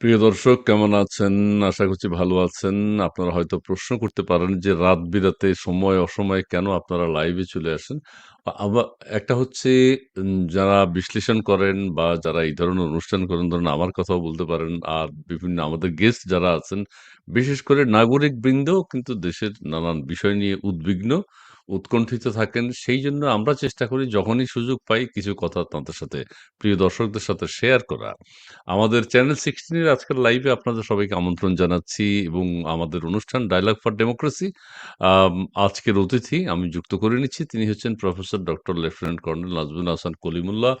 প্রিয় দর্শক কেমন আছেন? আশা করছি ভালো আছেন। আপনারা হয়তো প্রশ্ন করতে পারেন যে রাত বিরাতে সময় অসময়ে কেন আপনারা লাইভে চলে আসেন? আ আবা একটা হচ্ছে যারা বিশ্লেষণ করেন বা যারা এই ধরনের অনুষ্ঠান করেন ধরেন আমার কথাও বলতে পারেন। আর বিভিন্ন আমাদের গেস্ট যারা আছেন, বিশেষ করে নাগরিকবৃন্দও কিন্তু দেশের নানান বিষয় নিয়ে উদ্বিগ্ন, উৎকণ্ঠিত থাকেন। সেই জন্য আমরা চেষ্টা করি যখনই সুযোগ পাই কিছু কথা তাদের সাথে প্রিয় দর্শকদের সাথে শেয়ার করা। আমাদের চ্যানেল 16 এর আজকের লাইভে আপনাদের সবাইকে আমন্ত্রণ জানাচ্ছি এবং আমাদের অনুষ্ঠান ডায়ালগ ফর ডেমোক্রেসি আজকের অতিথি আমি যুক্ত করে নিচ্ছি। তিনি হচ্ছেন professor doctor lieutenant colonel Nazmul Hasan Kalimullah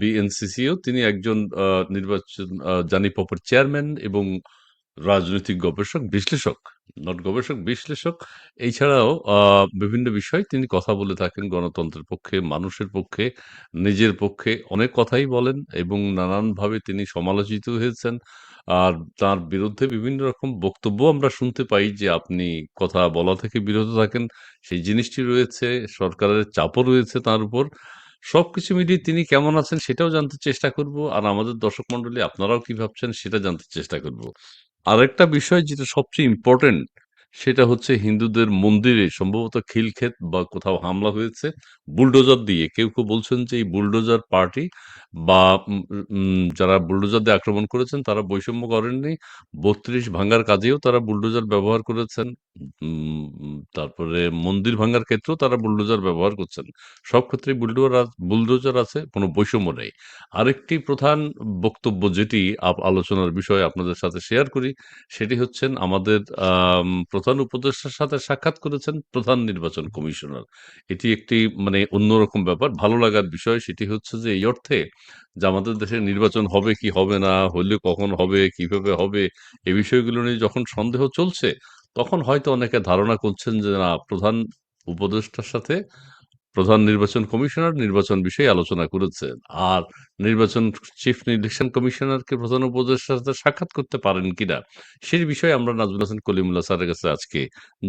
BNCCO. তিনি একজন নির্বাচন জানি পপের চেয়ারম্যান এবং রাজনৈতিক গবেষক, বিশ্লেষক, নট গবেষক, বিশ্লেষক। এছাড়াও বিভিন্ন বিষয়ে তিনি কথা বলে থাকেন গণতন্ত্রের পক্ষে, মানুষের পক্ষে, নিজের পক্ষে অনেক কথাই বলেন এবং নানানভাবে তিনি সমালোচিত হয়েছেন। আর তার বিরুদ্ধে বিভিন্ন রকম বক্তব্য আমরা শুনতে পাই যে আপনি কথা বলা থেকে বিরত থাকেন। সেই জিনিসটি রয়েছে, সরকারের চাপও রয়েছে তার উপর। সবকিছু মিলিয়ে তিনি কেমন আছেন সেটাও জানতে চেষ্টা করব। আর আমাদের দর্শক মণ্ডলী আপনারাও কি ভাবছেন সেটা জানতে চেষ্টা করব। আরেকটা বিষয় যেটা সবচেয়ে ইম্পোর্টেন্ট সেটা হচ্ছে হিন্দুদের মন্দিরে সম্ভবত খিলক্ষেত বা কোথাও হামলা হয়েছে বুলডোজার দিয়ে। কেউ, কেউ বলছেন যে এই বুলডোজার পার্টি বা যারা বুলডোজার দিয়ে আক্রমণ করেছেন তারা বৈষম্য করেননি। ৩২ ভাঙার কাজেও তারা বুলডোজার ব্যবহার করেছেন। তারপরে মন্দির ভাঙার ক্ষেত্রেও তারা বুলডোজার ব্যবহার করছেন। সব ক্ষেত্রে বুলডোজার বুলডোজার আছে, কোনো বৈষম্য নেই। আরেকটি প্রধান বক্তব্য যেটি আলোচনার বিষয় আপনাদের সাথে শেয়ার করি, সেটি হচ্ছেন আমাদের আম প্রধান উপদেষ্টার সাথে সাক্ষাৎ করেছেন প্রধান নির্বাচন কমিশনার। এটি একটি মানে অন্যরকম ব্যাপার। ভালো লাগার বিষয় সেটি হচ্ছে যে এই অর্থে যে আমাদের দেশে নির্বাচন হবে কি হবে না, হলে কখন হবে, কীভাবে হবে, এ বিষয়গুলো নিয়ে যখন সন্দেহ চলছে, তখন হয়তো অনেকে ধারণা করছেন যে না প্রধান উপদেষ্টার সাথে প্রধান নির্বাচন কমিশনার নির্বাচন বিষয়ে আলোচনা করেছেন। আর নির্বাচন চিফ ইলেকশন কমিশনারকে প্রধান উপদেষ্টার সাথে সাক্ষাৎ করতে পারেন কিনা, সেই বিষয়ে আমরা নাজমুল হাসান কলিমুল্লাহ স্যারের কাছে আজকে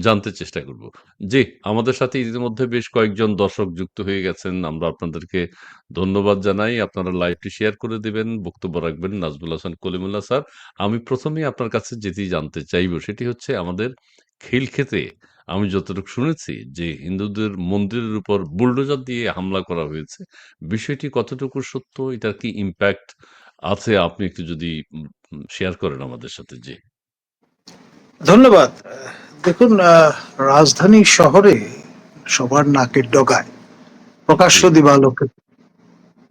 জানতে চেষ্টা করব। জি, আমাদের সাথে ইতিমধ্যে বেশ কয়েকজন দর্শক যুক্ত হয়ে গেছেন। আমরা আপনাদেরকে ধন্যবাদ জানাই। আপনারা লাইভটি শেয়ার করে দিবেন, বক্তব্য রাখবেন নাজমুল হাসান কলিমুল্লাহ স্যার। আমি প্রথমেই আপনার কাছে যেটি জানতে চাইব সেটি হচ্ছে আমাদের খিলক্ষেতে আমি যতটুকু শুনেছি যে হিন্দুদের মন্দিরের উপর বুলডোজার দিয়ে হামলা করা হয়েছে। বিষয়টি কতটুকু সত্য? এটার কি ইমপ্যাক্ট আছে? আপনি একটু যদি উম শেয়ার করেন আমাদের সাথে। জি। ধন্যবাদ। দেখুন রাজধানী শহরে সবার নাকের ডগায় প্রকাশ্য জি। দিবালোকে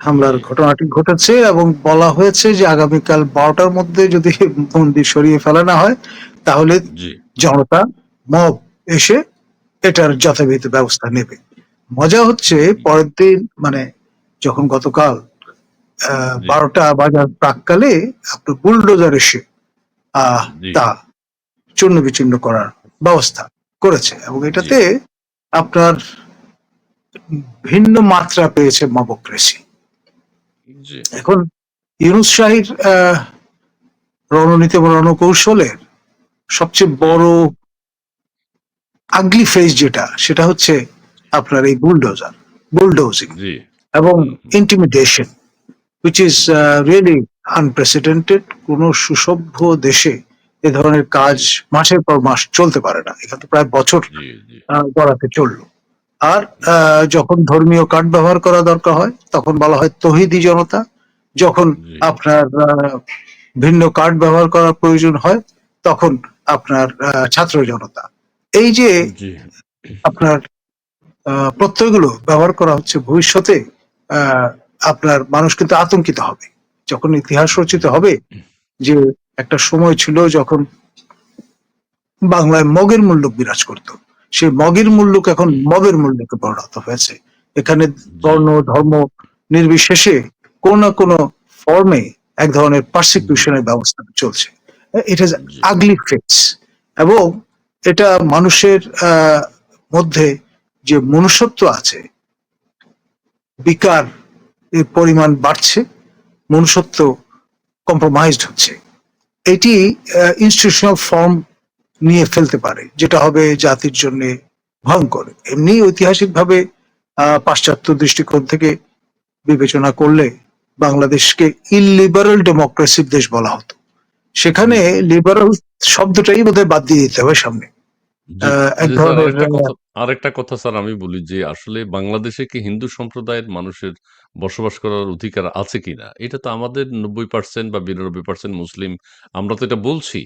হামলার ঘটনাটি ঘটেছে এবং বলা হয়েছে যে আগামীকাল বারোটার মধ্যে যদি মন্দির সরিয়ে ফেলা না হয় তাহলে জি। জনতা মব এসে এটার যথাবিহিত ব্যবস্থা নেবে। মজা হচ্ছে পরের দিন মানে যখন গতকাল বারোটা বাজার প্রাককালে আপনার বুলডোজার এসে আহ, তা চূর্ণ বিচূর্ণ করার ব্যবস্থা করেছে এবং এটাতে আপনার ভিন্ন মাত্রা পেয়েছে মবক্রেসি। এখন ইউনুস শাহীর আহ, রণনীতি এবং রণকৌশলের সবচেয়ে বড় আগলি ফেজ যেটা সেটা হচ্ছে আপনার এই বুলডোজার বুলডোজিং এবং। Intimidation which is really unprecedented কোন সুসভ্য দেশে এ ধরনের কাজ মাসের পর মাস চলতে পারে না। এখানে তো প্রায় বছর গড়াতে চলল। আর যখন ধর্মীয় কার্ড ব্যবহার করা দরকার হয় তখন বলা হয় তহিদি জনতা। যখন আপনার ভিন্ন কার্ড ব্যবহার করার প্রয়োজন হয় তখন আপনার ছাত্র জনতা। এই যে আপনার প্রত্যয়গুলো ব্যবহার করা হচ্ছে ভবিষ্যতে আপনার মানুষ কিন্তু আতঙ্কিত হবে। যখন ইতিহাস রচিত হবে যে একটা সময় ছিল যখন বাংলায় মগের মূল্য বিরাজ করত। সেই মগের মূল্যক এখন মবের মূল্যকে পরিণত হয়েছে। এখানে বর্ণ ধর্ম নির্বিশেষে কোন না কোনো ফর্মে এক ধরনের পারসিকিউশনের ব্যবস্থা চলছে। এটা। আগলি ফেস এবং এটা মানুষের মধ্যে যে মনুষ্যত্ব আছে, বিকার এর পরিমাণ বাড়ছে, মনুষ্যত্ব কম্প্রোমাইজড হচ্ছে। এটি ইনস্টিটিউশনাল ফর্ম নিয়ে ফেলতে পারে, যেটা হবে জাতির জন্য ভয়ঙ্কর। এমনি ঐতিহাসিকভাবে পাশ্চাত্য দৃষ্টিকোণ থেকে বিবেচনা করলে বাংলাদেশকে ইলিবারাল ডেমোক্রেসির দেশ বলা হতো। সেখানে লিবারাল শব্দটাই বোধহয় বাদ দিয়ে দিতে হবে সামনে। আরেকটা কথা স্যার আমি বলি যে আসলে বাংলাদেশে কি হিন্দু সম্প্রদায়ের মানুষের বসবাস করার অধিকার আছে কিনা? এটা তো আমাদের নব্বই পার্সেন্ট বা বিরানব্বই পার্সেন্ট মুসলিম আমরা তো এটা বলছি।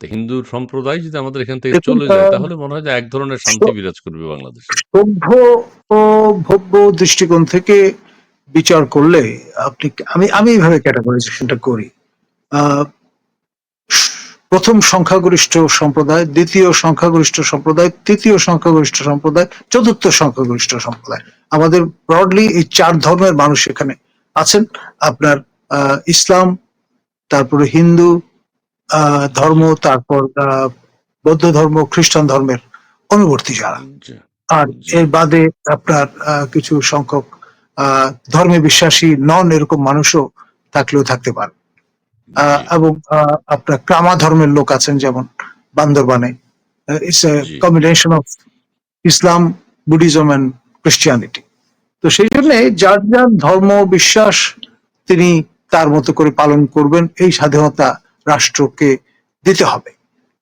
হিন্দু সম্প্রদায় যদি আমাদের এখান থেকে চলে যায় তাহলে মনে হয় যে এক ধরনের শান্তি বিরাজ করবে বাংলাদেশে। সভ্য ও ভব্য দৃষ্টিকোণ থেকে বিচার করলে আপনি আমি আমি এইভাবে ক্যাটাগরাইজেশনটা করি। আহ, প্রথম সংখ্যাগরিষ্ঠ সম্প্রদায় দ্বিতীয় সংখ্যাগরিষ্ঠ সম্প্রদায় তৃতীয় সংখ্যাগরিষ্ঠ সম্প্রদায় চতুর্থ সংখ্যাগরিষ্ঠ সম্প্রদায়। আমাদের ব্রডলি এই চার ধর্মের মানুষ এখানে আছেন। আপনার আহ, ইসলাম তারপরে হিন্দু আহ, ধর্ম তারপর আহ, বৌদ্ধ ধর্ম খ্রিস্টান ধর্মের অনুবর্তী যারা। আর এর বাদে আপনার কিছু সংখ্যক আহ, ধর্মে বিশ্বাসী নন এরকম মানুষও থাকলেও থাকতে পারে। এবং আপনার ক্রামা ধর্মের লোক আছেন যেমন বান্দরবানে। It's a combination of Islam Buddhism and Christianity তো সেই জন্য যার যার ধর্ম বিশ্বাস তিনি তার মতো করে পালন করবেন এই স্বাধীনতা রাষ্ট্রকে দিতে হবে।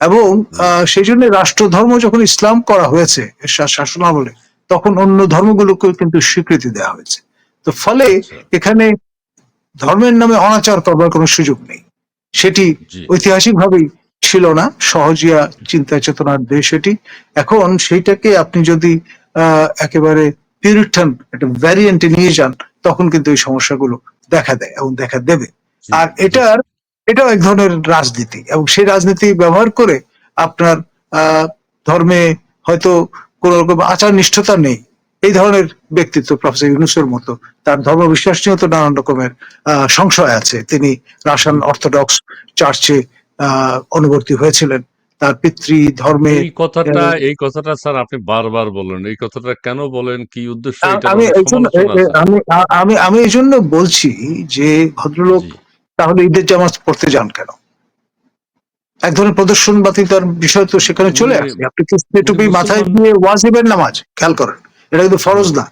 এবং আহ, সেই জন্য রাষ্ট্র ধর্ম যখন ইসলাম করা হয়েছে এর শা- শাসনামলে তখন অন্য ধর্মগুলোকেও কিন্তু স্বীকৃতি দেওয়া হয়েছে। তো ফলে আচ্ছা, এখানে ধর্মের নামে অনাচার করবার কোনো সুযোগ নেই। সেটি ঐতিহাসিকভাবেই ছিল না সহজিয়া চিন্তা চেতনার দেশ এটি। এখন সেইটাকে আপনি যদি আহ, একেবারে পিরিটন একটা ভ্যারিয়েন্টে নিয়ে যান তখন কিন্তু এই সমস্যাগুলো দেখা দেয় এবং দেখা দেবে। আর এটার এটাও এক ধরনের রাজনীতি এবং সেই রাজনীতি ব্যবহার করে আপনার আহ, ধর্মে হয়তো কোন রকম আচার নিষ্ঠতা নেই। এই ধরনের ব্যক্তিত্ব প্রফেসর ইউনুসের মতো। তার ধর্ম বিশ্বাস নিয়েও তো নানান রকমের সংশয় আছে। তিনি রাশিয়ান অর্থোডক্স চার্চে অনুবর্তী হয়েছিলেন। তার পিতৃ ধর্মে এই কথাটা এই কথাটা স্যার আপনি বারবার বলেন। এই কথাটা কেন বলেন? কি উদ্দেশ্য? আমি আমি আমি আমি এই জন্য বলছি যে ভদ্রলোক তাহলে ঈদের জামাত পড়তে যান কেন? এক ধরনের প্রদর্শনবাতিতার বিষয় তো সেখানে চলে আসে। আপনি উনি মাথায় দিয়ে ওয়াজিবের নামাজ খেয়াল করেন। এটা কিন্তু ফরজ না।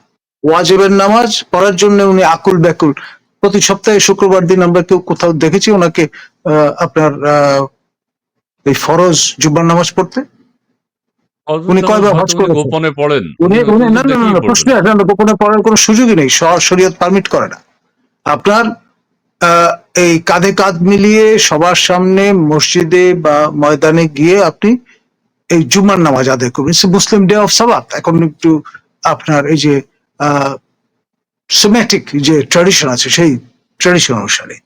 ওয়াজিবের নামাজ পড়ার জন্য উনি আকুল ব্যাকুল। প্রতি সপ্তাহে শুক্রবার দিন আমরা কেউ কোথাও দেখেছি ওনাকে আপনার এই ফরজ জুব্বার নামাজ পড়তে? উনি কয়বার হজ করেছেন? গোপনে পড়েন। উনি উনি না না না প্রশ্ন আসে না গোপনে পড়ার কোনো সুযোগই নেই। শরীয়ত পারমিট করে না। আপনার আহ, এই কাঁধে কাঁধ মিলিয়ে সবার সামনে মসজিদে বা ময়দানে গিয়ে আপনি এই জুমার নামাজ আদায় করবেন। মুসলিম ডে অফ সাবাত এখন একটু আপনার এই যে সিমেটিক যে ট্র্যাডিশন আছে সেই ট্র্যাডিশন অনুসারে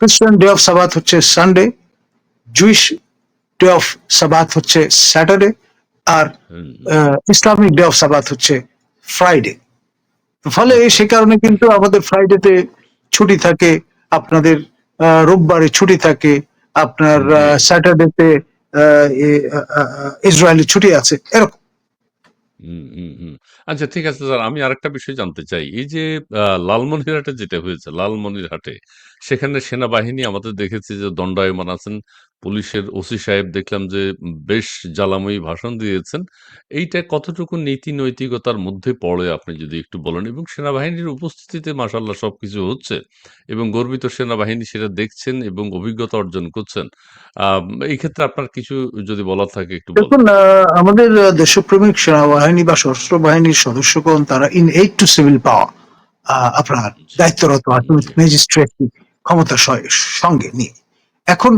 খ্রিস্টান ডে অফ সাবাত হচ্ছে Sunday Jewish day of Sabbath হচ্ছে স্যাটারডে আর ইসলামিক ডে অফ সাবাত হচ্ছে ফ্রাইডে ফলে সে কারণে কিন্তু আমাদের ফ্রাইডেতে ছুটি থাকে আপনাদের রোববারে ছুটি থাকে আপনার স্যাটারডেতে ইসরায়েলি ছুটি আছে এরকম। হুম, হুম, হুম। আচ্ছা ঠিক আছে স্যার আমি আরেকটা বিষয় জানতে চাই এই যে আহ, লালমনিরহাটে যেটা হয়েছে লালমনিরহাটে সেখানে সেনাবাহিনী আমাদের দেখেছি যে দণ্ডায়মান আছেন পুলিশের ওসি সাহেব দেখলাম যে বেশ জ্বালাময়ী ভাষণ দিয়েছেন। এইটা কতটুকু নীতি নৈতিকতার মধ্যে পড়ে আপনি যদি একটু বলেন? এবং সেনাবাহিনীর উপস্থিতিতে মাসাল্লাহ সবকিছু হচ্ছে এবং গর্বিত সেনাবাহিনী সেটা দেখছেন এবং অভিজ্ঞতা অর্জন করছেন। আহ এই ক্ষেত্রে আপনার কিছু যদি বলার থাকে একটু দেখুন আমাদের দেশপ্রেমিক সেনাবাহিনী বা সশস্ত্র বাহিনীর সদস্যগণ তারা ইন এইট টু সিভিল পাওয়া আপনার দায়িত্বরত আছেন ম্যাজিস্ট্রেট ক্ষমতা সঙ্গে নিয়ে। এখন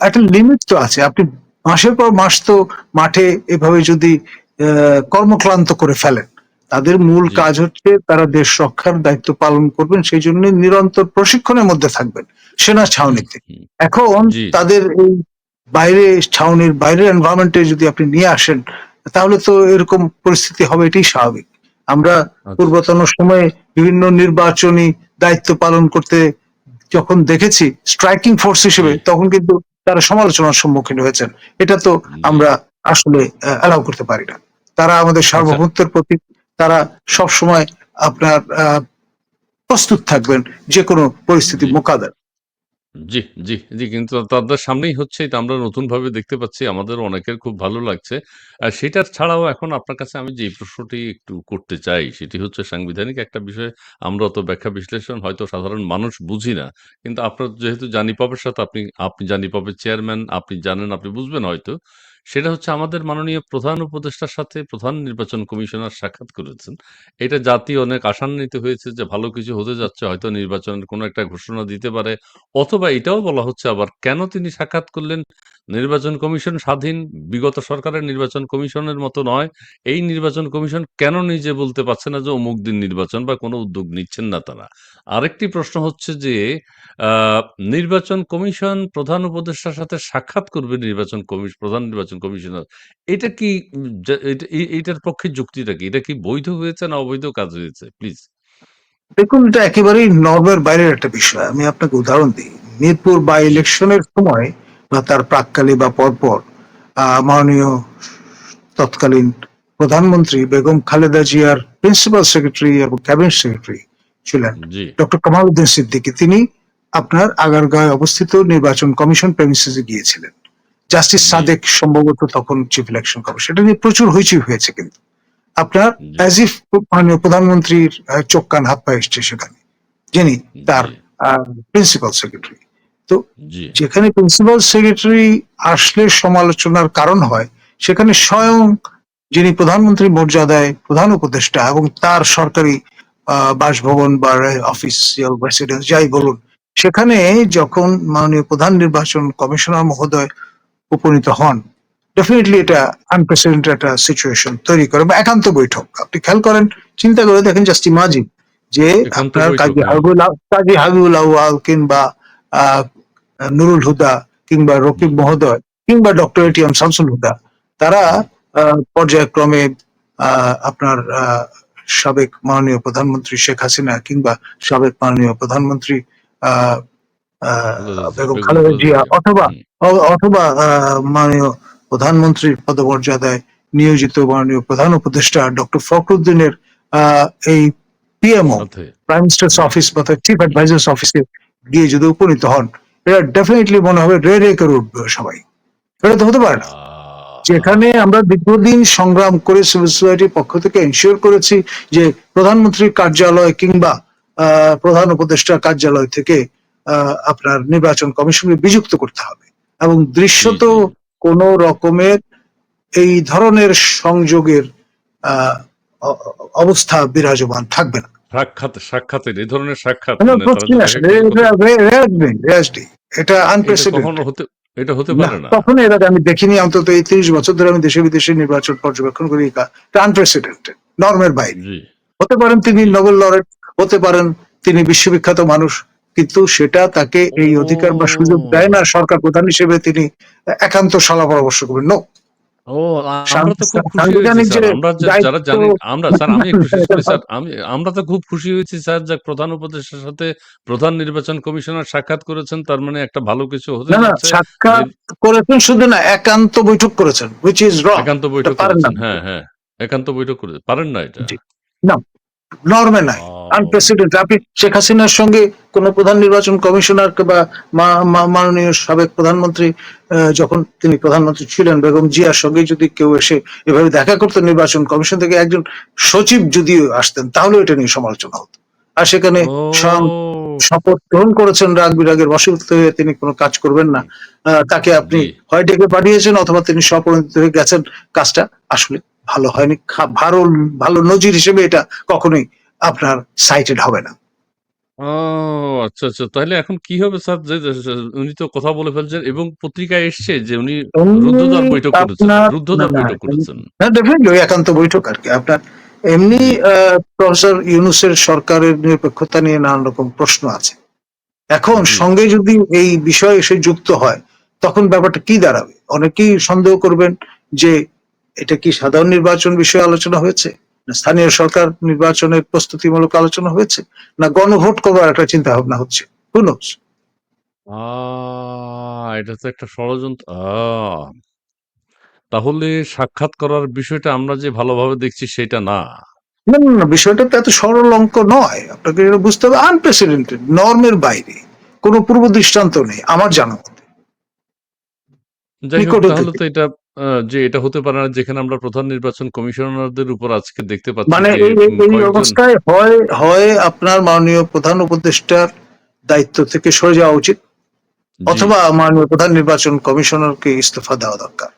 একটা লিমিট তো আছে। আপনি মাসের পর মাস তো মাঠে এভাবে যদি কর্মক্লান্ত করে ফেলেন তাদের মূল কাজ হচ্ছে তারা দেশ রক্ষার দায়িত্ব পালন করবেন সেই জন্য নিরন্তর প্রশিক্ষণের মধ্যে থাকবেন সেনা ছাউনিতে এখন তাদের এই বাইরে ছাউনির বাইরের এনভায়রনমেন্টে যদি আপনি নিয়ে আসেন তাহলে তো এরকম পরিস্থিতি হবে এটাই স্বাভাবিক। আমরা আচ্ছা। পূর্বতন সময়ে বিভিন্ন নির্বাচনী দায়িত্ব পালন করতে যখন দেখেছি স্ট্রাইকিং ফোর্স হিসেবে তখন কিন্তু তারা সমালোচনার সম্মুখীন হয়েছেন। এটা তো আমরা আসলে অ্যালাউ করতে পারি না। তারা আমাদের আচ্ছা। সার্বভৌমত্বের প্রতি তারা সব সময় আপনার আহ, প্রস্তুত থাকবেন যে কোনো পরিস্থিতি মোকাবেলা। জি, জি, জি। কিন্তু তাদের সামনেই হচ্ছে এটা আমরা নতুনভাবে দেখতে পাচ্ছি। আমাদের অনেকের খুব ভালো লাগছে। আর সেটার ছাড়াও এখন আপনার কাছে আমি যে প্রশ্নটি একটু করতে চাই সেটি হচ্ছে সাংবিধানিক একটা বিষয় আমরা অত ব্যাখ্যা বিশ্লেষণ হয়তো সাধারণ মানুষ বুঝি না। কিন্তু আপনার যেহেতু জানি পবের সাথে আপনি আপনি জানি পবের চেয়ারম্যান, আপনি জানেন, আপনি বুঝবেন হয়তো। সেটা হচ্ছে আমাদের মাননীয় প্রধান উপদেষ্টার সাথে প্রধান নির্বাচন কমিশনার সাক্ষাৎ করেছেন। এটা জাতি অনেক আশান্বিত হয়েছে যে ভালো কিছু হতে যাচ্ছে। হয়তো নির্বাচনের কোনো একটা ঘোষণা দিতে পারে। অথবা এটাও বলা হচ্ছে আবার কেন তিনি সাক্ষাৎ করলেন? নির্বাচন কমিশন স্বাধীন, বিগত সরকারের নির্বাচন কমিশনের মতো নয়। এই নির্বাচন কমিশন কেন নিজে বলতে পারছে না যে অমুক দিন নির্বাচন বা কোনো উদ্যোগ নিচ্ছেন না তারা? আরেকটি প্রশ্ন হচ্ছে যে নির্বাচন কমিশন প্রধান উপদেষ্টার সাথে সাক্ষাৎ করবে নির্বাচন কমিশ প্রধান নির্বাচন কমিশনার। এটা কি উম যা এটা এ এইটার পক্ষে যুক্তিটা কি? এটা কি বৈধ হয়েছে না অবৈধ কাজ হয়েছে? প্লিজ। দেখুন এটা একেবারেই নর্মের বাইরের একটা বিষয়। আমি আপনাকে উদাহরণ দিই। মিরপুর বাই ইলেকশনের সময় বা তার প্রাক্কালে বা পরপর মাননীয় তৎকালীন প্রধানমন্ত্রী বেগম খালেদা জিয়ার প্রিন্সিপাল সেক্রেটারি এবং ক্যাবিনেট সেক্রেটারি ছিলেন। ডক্টর কামালউদ্দিন সিদ্দিকী তিনি আপনার আগারগাঁয়ে অবস্থিত নির্বাচন কমিশন প্রেমিসিসে গিয়েছিলেন। জাস্টিস সাদেক সম্ভবত তখন চিফ ইলেকশন কমিশন এটা নিয়ে প্রচুর হইচই হয়েছে কিন্তু। আপনার অ্যাজ ইফ মাননীয় প্রধানমন্ত্রীর চোখ কান হাত পা এসছে সেখানে। যিনি তার প্রিন্সিপাল সেক্রেটারি তো যেখানে প্রিন্সিপাল সেক্রেটারি আসলে সমালোচনার কারণ হয় সেখানে স্বয়ং যিনি প্রধানমন্ত্রী মর্যাদায় প্রধান উপদেষ্টা এবং তার সরকারি বাসভবন বা অফিসিয়াল রেসিডেন্স যাই বলুন সেখানে যখন মাননীয় প্রধান নির্বাচন কমিশনার মহোদয় উপনীত হন ডেফিনেটলি এটা আনপ্রেসিডেন্ট একটা সিচুয়েশন তৈরি করে বা একান্ত বৈঠক আপনি খেয়াল করেন চিন্তা করে দেখেন জাস্ট ইমাজিন যে আপনার কাজী হ্যাঁ। হাবিবুল কাজী হাবিবুল আউয়াল কিংবা নুরুল হুদা কিংবা রকিব মহোদয় কিংবা ডক্টর এটিএম শামসুল হুদা তারা পর্যায়ক্রমে আহ, আপনার আহ, সাবেক মাননীয় প্রধানমন্ত্রী শেখ হাসিনা কিংবা সাবেক মাননীয় প্রধানমন্ত্রী বেগম খালেদা জিয়া। অথবা অথবা আহ, মাননীয় প্রধানমন্ত্রীর পদমর্যাদায় নিয়োজিত মাননীয় প্রধান উপদেষ্টা ডক্টর ফখরুদ্দিনের আহ, এই পিএমও প্রাইম মিনিস্টার্স অফিস বা চিফ অ্যাডভাইজার্স অফিসে গিয়ে যদি উপনীত হন এটা ডেফিনেটলি মনে হবে রে রে করে উঠবে সবাই। এটা তো হতে পারে না। যেখানে আমরা দীর্ঘদিন সংগ্রাম করে সিভিল সোসাইটির পক্ষ থেকে এনশিওর করেছি যে প্রধানমন্ত্রীর কার্যালয় কিংবা প্রধান উপদেষ্টার কার্যালয় থেকে আহ, আপনার নির্বাচন কমিশনকে বিযুক্ত করতে হবে। এবং দৃশ্যত কোন রকমের এই ধরনের সংযোগের অবস্থা বিরাজমান থাকবে না। সাক্ষাৎ সাক্ষাতের এই ধরনের সাক্ষাৎ মানে এটা নেই। এটা হতে এটা হতে পারে না। তখন এর আগে আমি দেখিনি অন্তত এই তিরিশ বছর ধরে আমি দেশে বিদেশে নির্বাচন পর্যবেক্ষণ করি এটা আনপ্রেসিডেন্টেড নর্মের বাইরে হতে পারেন তিনি নোবেল লরেট হতে পারেন তিনি বিশ্ববিখ্যাত মানুষ কিন্তু সেটা তাকে এই অধিকার বা সুযোগ দেয় না সরকার প্রধান হিসেবে তিনি একান্ত সালা পরামর্শ করবেন। নো ও আমরা তো খুব খুশি হয়েছি স্যার। আমরা যারা জানি আমরা স্যার আমি একটু শেষ করি স্যার। আমি আমরা তো খুব খুশি হয়েছি স্যার যে প্রধান উপদেষ্টার সাথে প্রধান নির্বাচন কমিশনার সাক্ষাৎ করেছেন। তার মানে একটা ভালো কিছু হতে না সাক্ষাৎ করেছেন শুধু না একান্ত বৈঠক করেছেন হুইচ ইজ রং একান্ত বৈঠক করেছেন। হ্যাঁ, হ্যাঁ। একান্ত বৈঠক করে পারেন না এটা? না নর্মে নাই আনপ্রেসিডেন্ট আপনি শেখ হাসিনার সঙ্গে কোন প্রধান নির্বাচন কমিশনার বা মাননীয় সাবেক প্রধানমন্ত্রী যখন তিনি প্রধানমন্ত্রী ছিলেন বেগম জিয়ার সঙ্গে যদি কেউ এসে এভাবে দেখা করতো নির্বাচন কমিশন থেকে একজন সচিব যদি আসতেন তাহলে এটা নিয়ে সমালোচনা হতো। আর সেখানে স্বয়ং শপথ গ্রহণ করেছেন রাগ বিরাগের বশীভূত হয়ে তিনি কোনো কাজ করবেন না। তাকে আপনি। হয় ডেকে পাঠিয়েছেন অথবা তিনি স্বপরিণত হয়ে গেছেন। কাজটা আসলে ভালো হয়নি ভালো ভালো নজির হিসেবে এটা কখনোই আপনার সাইটেড হবে না ও আচ্ছা, আচ্ছা। তাহলে এখন কি হবে স্যার? যে উনি তো কথা বলে ফেলছেন এবং পত্রিকায় এসছে যে উনি রুদ্ধদ্বার বৈঠক করেছেন। রুদ্ধদ্বার বৈঠক করেছেন। হ্যাঁ ডেফিনেটলি ওই একান্ত বৈঠক আর কি আপনার এমনি আহ, প্রফেসর ইউনুসের সরকারের নিরপেক্ষতা নিয়ে নানান রকম প্রশ্ন আছে এখন সঙ্গে যদি এই বিষয়ে এসে যুক্ত হয় তখন ব্যাপারটা কি দাঁড়াবে অনেকেই সন্দেহ করবেন যে এটা কি সাধারণ নির্বাচন বিষয়ে আলোচনা হয়েছে? না স্থানীয় সরকার নির্বাচনের প্রস্তুতিমূলক আলোচনা হয়েছে? না গণভোট করবার একটা চিন্তা ভাবনা হচ্ছে হুনোস এটা তো একটা ষড়যন্ত্র। তাহলে সাক্ষাৎ করার বিষয়টা আমরা যে ভালোভাবে দেখছি সেটা না। না না বিষয়টা তো এত সরল অঙ্ক নয়। আপনাকে এটা বুঝতে হবে আনপ্রেসিডেন্টেড নর্মের বাইরে। কোনো পূর্ব দৃষ্টান্ত নেই আমার জানা মতে। তাহলে তো এটা আহ, যে এটা হতে পারে না যেখানে আমরা প্রধান নির্বাচন কমিশনারদের উপর আজকে দেখতে পাচ্ছি মানে যে এই এই- উম, এই কয়েকজন অবস্থায় হয় হয় আপনার মাননীয় প্রধান উপদেষ্টার দায়িত্ব থেকে সরে যাওয়া উচিত জি, অথবা মাননীয় প্রধান নির্বাচন কমিশনারকে ইস্তফা দেওয়া দরকার।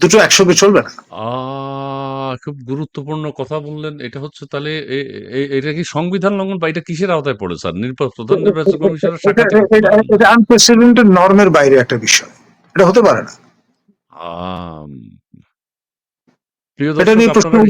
দুটো একসঙ্গে চলবে না। আহ, খুব গুরুত্বপূর্ণ কথা বললেন। এটা হচ্ছে তাহলে এ- এ- এটা কি সংবিধান লঙ্ঘন বা এটা কিসের আওতায় পড়ে স্যার? নির্বা- প্রধান নির্বাচন কমিশনার এটা- সাক্ষাৎ এটা- এটা- এটা আনপ্রেসিডেন্টেড নর্মের বাইরে একটা বিষয়। এটা হতে পারে না। প্রিয় দর্শক আপনারা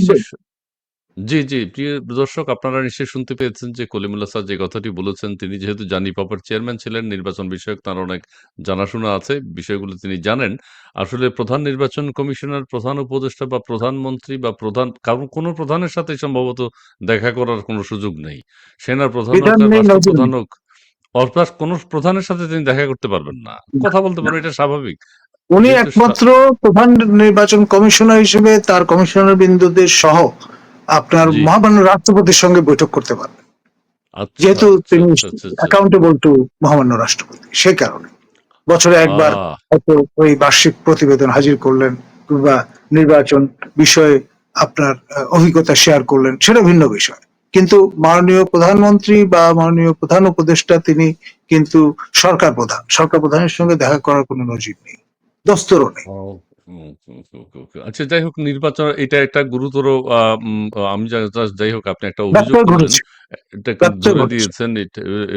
জি জি প্রিয় দর্শক আপনারা নিশ্চয়ই শুনতে পেয়েছেন যে কলিমুল্লাহ স্যার যে কথাটি বলেছেন তিনি যেহেতু জানি পাপার চেয়ারম্যান ছিলেন নির্বাচন বিষয়ক তার অনেক জানাশোনা আছে বিষয়গুলো তিনি জানেন। আসলে প্রধান নির্বাচন কমিশনার প্রধান উপদেষ্টা বা প্রধানমন্ত্রী বা প্রধান কারণ কোনো প্রধানের সাথে সম্ভবত দেখা করার কোনো সুযোগ নেই। সেনার প্রধান নেই। হোক অর্থাৎ কোনো প্রধানের সাথে তিনি দেখা করতে পারবেন না। কথা বলতে পারবেন এটা স্বাভাবিক। উনি একমাত্র প্রধান নির্বাচন কমিশনার হিসেবে তার কমিশনার বিন্দুদের সহ আপনার মহামান্য রাষ্ট্রপতির সঙ্গে বৈঠক করতে পারবেন। আচ্ছা যেহেতু আচ্ছা, তিনি আচ্ছা, আচ্ছা। অ্যাকাউন্টেবল টু মহামান্য রাষ্ট্রপতি সে কারণে। বছরে একবার হয়তো ওই বার্ষিক প্রতিবেদন হাজির করলেন কিংবা নির্বাচন বিষয়ে আপনার অভিজ্ঞতা শেয়ার করলেন সেটা ভিন্ন বিষয়। কিন্তু মাননীয় প্রধানমন্ত্রী বা মাননীয় প্রধান উপদেষ্টা তিনি কিন্তু সরকার প্রধান। সরকার প্রধানের সঙ্গে দেখা করার কোনো নজির নেই। দস্তরও নেই। আচ্ছা যাই হোক নির্বাচন এটা একটা গুরুতর আমি যাই হোক আপনি একটা অভিযোগ এটা। দিয়েছেন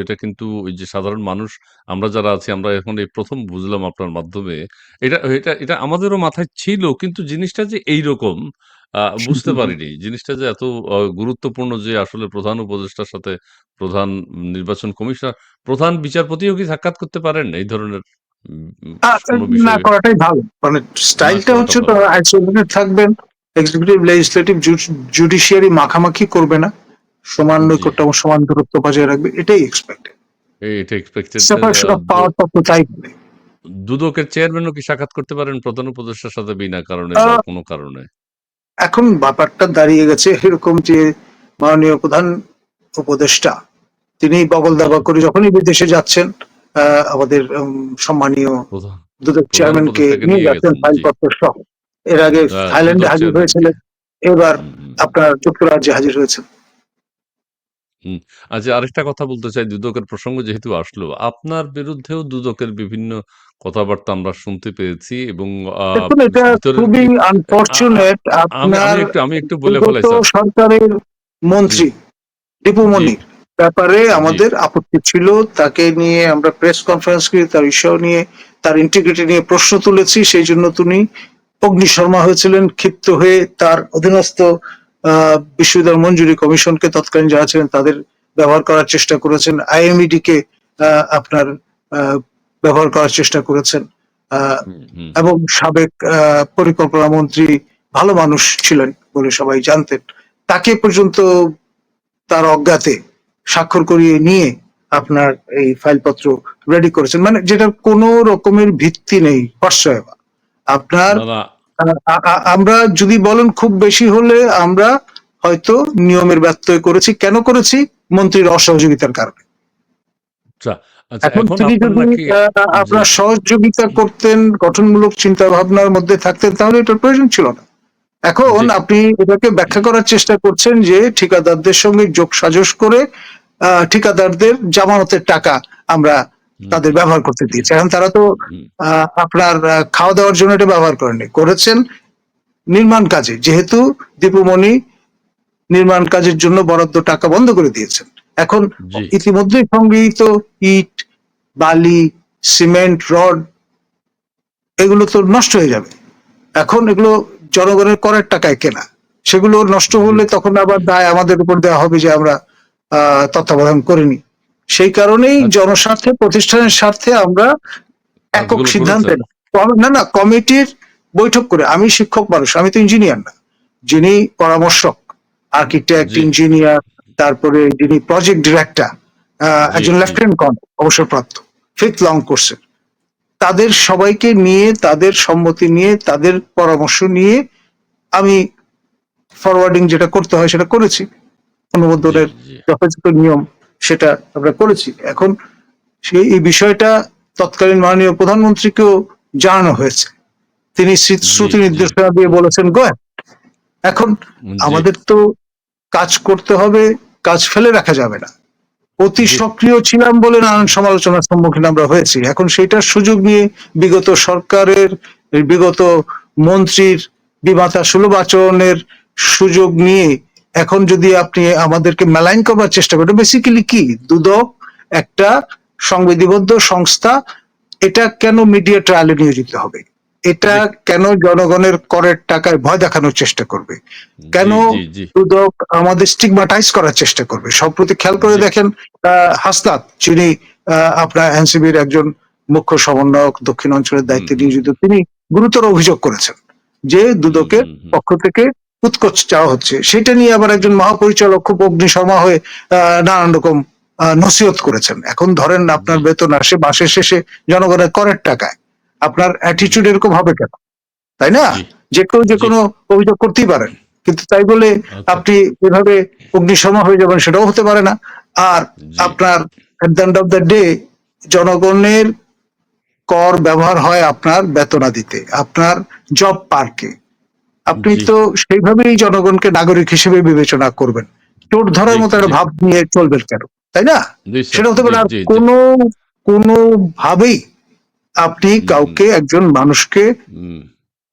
এটা কিন্তু ওই যে সাধারণ মানুষ আমরা যারা আছি আমরা এখন এই প্রথম বুঝলাম আপনার মাধ্যমে। এটা এটা এটা আমাদেরও মাথায় ছিল কিন্তু জিনিসটা যে এইরকম আহ, বুঝতে পারিনি। জিনিসটা যে এত গুরুত্বপূর্ণ যে আসলে প্রধান উপদেষ্টার সাথে প্রধান নির্বাচন কমিশনার প্রধান বিচারপতিও কি সাক্ষাৎ করতে পারেন? এই ধরনের না করাটাই ভালো। মানে স্টাইলটা হচ্ছে। তারা আইসোলেটেড থাকবেন এক্সিকিউটিভ লেজিসলেটিভ জুডিশিয়ারি মাখামাখি করবে না। সমান নৈকট্য এবং সমান দূরত্ব বজায় রাখবে এটাই এক্সপেক্টেড এটা এক্সপেক্টেড সেপারেশন অফ পাওয়ার তো। দুদকের চেয়ারম্যানও কি সাক্ষাৎ করতে পারেন? প্রধান উপদেষ্টার সাথে বিনা কারণে বা কোনো কারণে? এখন ব্যাপারটা দাঁড়িয়ে গেছে এরকম যে মাননীয় প্রধান উপদেষ্টা তিনি বগল দাবা করে যখনই বিদেশে যাচ্ছেন আমাদের সম্মানীয় দুদক চেয়ারম্যানকে নিয়ে যাচ্ছেন ফাইলপত্র সহ। এর আগে থাইল্যান্ডে হাজির হয়েছিলেন এবার। আপনার যুক্তরাজ্যে হাজির হয়েছেন। আচ্ছা আরেকটা কথা বলতে চাই দুদকের প্রসঙ্গ যেহেতু আসলো। আপনার বিরুদ্ধেও দুদকের বিভিন্ন কথাবার্তা আমরা শুনতে পেয়েছি এবং খুবই আমি আপনার আমি একটু বলে ফেলাই সরকারের মন্ত্রী দীপুমণির ব্যাপারে আমাদের আপত্তি ছিল তাকে নিয়ে আমরা প্রেস কনফারেন্স করি তার বিষয় নিয়ে তার ইন্টিগ্রিটি নিয়ে প্রশ্ন তুলেছি সেই জন্য তিনি অগ্নি শর্মা হয়েছিলেন ক্ষিপ্ত হয়ে তার অধীনস্থ বিশ্ববিদ্যালয় মঞ্জুরি কমিশনকে তৎকালীন যারা ছিলেন তাদের ব্যবহার করার চেষ্টা করেছেন আইএমইডি কে আহ, আপনার আহ, ব্যবহার করার চেষ্টা করেছেন। এবং সাবেক আহ, পরিকল্পনা মন্ত্রী ভালো মানুষ ছিলেন বলে সবাই জানতেন তাকে পর্যন্ত তার অজ্ঞাতে স্বাক্ষর করিয়ে নিয়ে আপনার এই ফাইলপত্র রেডি করেছেন। মানে যেটা কোনো রকমের ভিত্তি নেই আপনার আমরা যদি বলেন খুব বেশি হলে আমরা হয়তো নিয়মের ব্যত্যয় করেছি। কেন করেছি? মন্ত্রীর অসহযোগিতার কারণে। আচ্ছা আচ্ছা এখন এখন তিনি আপনার যদি আহ, আপনার সহযোগিতা করতেন গঠনমূলক চিন্তা ভাবনার মধ্যে থাকতেন তাহলে এটার প্রয়োজন ছিল না। এখন আপনি এটাকে ব্যাখ্যা করার চেষ্টা করছেন যে ঠিকাদারদের সঙ্গে যোগ সাজস করে ঠিকাদারদের জামানতের টাকা আমরা তাদের ব্যবহার করতে দিয়েছি। এখন তারা তো আহ, আপনার খাওয়া দাওয়ার জন্য এটা ব্যবহার করেননি করেছেন নির্মাণ কাজে। যেহেতু দীপুমণি নির্মাণ কাজের জন্য বরাদ্দ টাকা বন্ধ করে দিয়েছেন। এখন ইতিমধ্যে সংগৃহীত ইট বালি সিমেন্ট রড এগুলো তো নষ্ট হয়ে যাবে। এখন এগুলো জনগণের করের টাকায় কেনা। সেগুলো নষ্ট হলে তখন আবার দায় আমাদের উপর দেওয়া হবে যে আমরা তত্ত্বাবধান করিনি। সেই কারণেই আচ্ছা। জনস্বার্থে প্রতিষ্ঠানের স্বার্থে আমরা একক সিদ্ধান্তে না। না কমিটির বৈঠক করে আমি শিক্ষক মানুষ আমি তো ইঞ্জিনিয়ার না। যিনি পরামর্শক আর্কিটেক্ট। ইঞ্জিনিয়ার তারপরে যিনি প্রজেক্ট ডিরেক্টর একজন জি। লেফটেন্যান্ট কর্নেল অবসরপ্রাপ্ত ফিফথ লং কোর্সের তাদের সবাইকে নিয়ে তাদের সম্মতি নিয়ে তাদের পরামর্শ নিয়ে আমি ফরওয়ার্ডিং যেটা করতে হয় সেটা করেছি। অনুমোদনের। যথাযথ নিয়ম সেটা আমরা করেছি। এখন সেই এই বিষয়টা তৎকালীন মাননীয় প্রধানমন্ত্রীকেও জানানো হয়েছে। তিনি শ্রুতি নির্দেশনা দিয়ে বলেছেন গো এখন আমাদের তো কাজ করতে হবে কাজ ফেলে রাখা যাবে না। অতি সক্রিয় ছিলাম বলে নানান সমালোচনার সম্মুখীন আমরা হয়েছি। এখন সেটার সুযোগ নিয়ে বিগত সরকারের বিগত মন্ত্রীর বিমাতা সুলভ আচরণের সুযোগ নিয়ে এখন যদি আপনি আমাদেরকে মেলাইন করবার চেষ্টা করেন বেসিক্যালি কি? দুদক একটা সংবিধিবদ্ধ সংস্থা এটা কেন মিডিয়া ট্রায়ালে নিয়োজিত হবে? এটা কেন জনগণের করের টাকায় ভয় দেখানোর চেষ্টা করবে? কেন। দুদক আমাদের স্টিগমাটাইজ করার চেষ্টা করবে? সম্প্রতি খেয়াল করে দেখেন আহ, হাসনাত যিনি আপনার এনসিবির একজন মুখ্য সমন্বয়ক দক্ষিণ অঞ্চলের দায়িত্বে। নিয়োজিত তিনি গুরুতর অভিযোগ করেছেন যে দুদকের পক্ষ থেকে উৎকোচ চাওয়া হচ্ছে। সেটা নিয়ে আবার একজন মহাপরিচালক খুব অগ্নি শর্মা হয়ে নানান রকম নসিহত করেছেন। এখন ধরেন আপনার। বেতন আসে মাসের শেষে জনগণের করের টাকায়। আপনার অ্যাটিচিউড এরকম হবে কেন? তাই না? যে কেউ যে কোনো অভিযোগ করতেই পারেন। কিন্তু তাই বলে আচ্ছা, আপনি এভাবে অগ্নিশর্মা হয়ে যাবেন সেটাও হতে পারে না। আর আপনার at the end of the day জনগণের কর ব্যবহার হয় আপনার বেতনাদিতে। আপনার জব পার্কে আপনি তো সেইভাবেই জনগণকে নাগরিক হিসেবে বিবেচনা করবেন। চোট ধরার মতো একটা ভাব নিয়ে চলবেন কেন? তাই না? সেটা হতে পারে। কোনো কোনো ভাবেই আপনি কাউকে একজন মানুষকে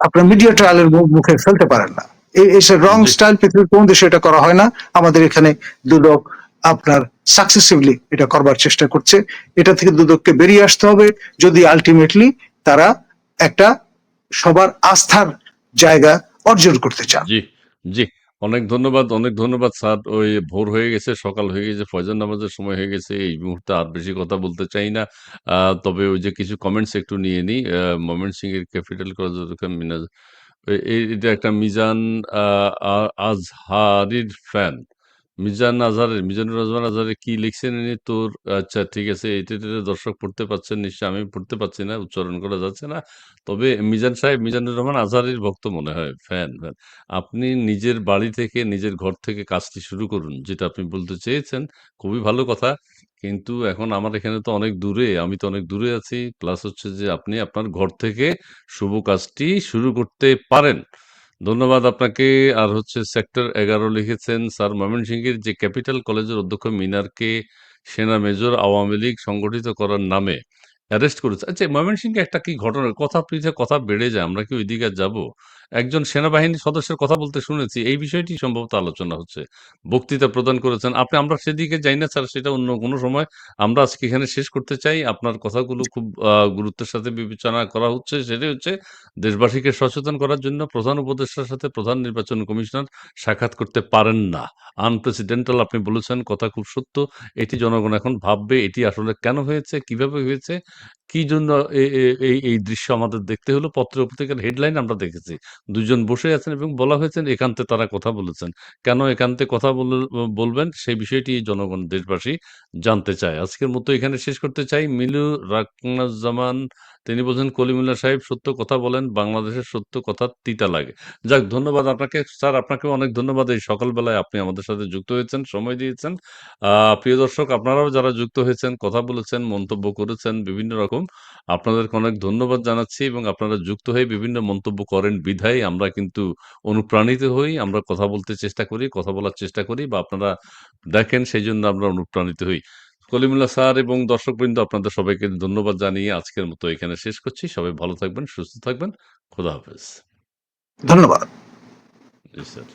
আপনার মিডিয়া ট্রায়ালের মুখে ফেলতে পারেন না। এই রং স্টাইল পৃথিবীর কোন দেশে এটা করা হয় না। আমাদের এখানে দুদক আপনার সাকসেসিভলি এটা করবার চেষ্টা করছে। এটা থেকে দুদককে বেরিয়ে আসতে হবে। যদি আলটিমেটলি তারা একটা সবার আস্থার জায়গা অর্জন করতে চান জি, জি। অনেক ধন্যবাদ, অনেক ধন্যবাদ স্যার। ওই ভোর হয়ে গেছে, সকাল হয়ে গেছে, ফয়জান নামাজের সময় হয়ে গেছে। এই মুহূর্তে আর বেশি কথা বলতে চাই না। তবে ওই যে কিছু কমেন্টস একটু নিয়ে নিই। মোমেন সিং এর ক্যাপিটাল মিনাজ এটা একটা মিজান আজহারির ফ্যান। মিজান আজহারের মিজানুর রহমান আজহারের কি লিখছেন ইনি তোর আচ্ছা ঠিক আছে এটা দর্শক পড়তে পারছেন নিশ্চয়ই আমি পড়তে পারছি না, উচ্চারণ করা যাচ্ছে না। তবে মিজান সাহেব মিজানুর রহমান আজহারির ভক্ত মনে হয়, ফ্যান, ফ্যান। আপনি নিজের বাড়ি থেকে নিজের ঘর থেকে কাজটি শুরু করুন। যেটা আপনি বলতে চেয়েছেন, খুবই ভালো কথা। কিন্তু এখন আমার এখানে তো অনেক দূরে, আমি তো অনেক দূরে আছি। প্লাস হচ্ছে যে আপনি আপনার ঘর থেকে শুভ কাজটি শুরু করতে পারেন। ধন্যবাদ আপনাকে। আর হচ্ছে সেক্টর ১১ লিখেছেন, স্যার ময়মনসিংহের যে ক্যাপিটাল কলেজের অধ্যক্ষ মিনারকে সেনা মেজর আওয়ামী লীগ সংগঠিত করার নামে অ্যারেস্ট করেছে। আচ্ছা ময়মনসিংহে একটা কি ঘটনা কথা পিছে কথা বেড়ে যায়। আমরা কি ওইদিকে যাব যাব? একজন সেনাবাহিনীর সদস্যের কথা বলতে শুনেছি। এই বিষয়টি সম্ভবত আলোচনা হচ্ছে। বক্তৃতা প্রদান করেছেন। আপনি আমরা সেদিকে যাই না স্যার সেটা অন্য কোনো সময়। আমরা আজকে এখানে শেষ করতে চাই। আপনার কথাগুলো খুব গুরুত্বের সাথে বিবেচনা করা হচ্ছে। সেটাই হচ্ছে দেশবাসীকে সচেতন করার জন্য প্রধান উপদেষ্টার সাথে প্রধান নির্বাচন কমিশনার সাক্ষাৎ করতে পারেন না। আনপ্রেসিডেন্টাল আপনি বলেছেন কথা খুব সত্য। এটি জনগণ এখন ভাববে এটি আসলে কেন হয়েছে, কীভাবে হয়েছে, কি জন্য এই এই দৃশ্য আমাদের দেখতে হলো। পত্র-পত্রিকার হেডলাইন আমরা দেখেছি। ২ জন বসে আছেন এবং বলা হয়েছে একান্তে তারা কথা বলেছেন। কেন একান্তে কথা বল, বলবেন সেই বিষয়টি জনগণ, দেশবাসী জানতে চায়। আজকের মতো এখানে শেষ করতে চাই। মিলু রাকনাজ্জামান তিনি বলছেন, কলিমুল্লা সাহেব সত্য কথা বলেন, বাংলাদেশের সত্য কথা তিতা লাগে।" যাক ধন্যবাদ আপনাকে। স্যার আপনাকেও অনেক ধন্যবাদ। এই সকালবেলায় আপনি আমাদের সাথে যুক্ত হয়েছেন, সময় দিয়েছেন। প্রিয় দর্শক আপনারাও যারা যুক্ত হয়েছেন, কথা বলেছেন, মন্তব্য করেছেন বিভিন্ন রকম, আপনাদেরকে অনেক ধন্যবাদ জানাচ্ছি এবং আপনারা যুক্ত হয়ে বিভিন্ন মন্তব্য করেন বিধায় আমরা কিন্তু অনুপ্রাণিত হই। আমরা কথা বলতে চেষ্টা করি, কথা বলার চেষ্টা করি বা আপনারা দেখেন সেই জন্য আমরা অনুপ্রাণিত হই। কলিমুল্লাহ স্যার এবং দর্শকবৃন্দ আপনাদের সবাইকে ধন্যবাদ জানিয়ে আজকের মতো এখানে শেষ করছি। সবাই ভালো থাকবেন, সুস্থ থাকবেন। খোদা হাফেজ। ধন্যবাদ জি স্যার।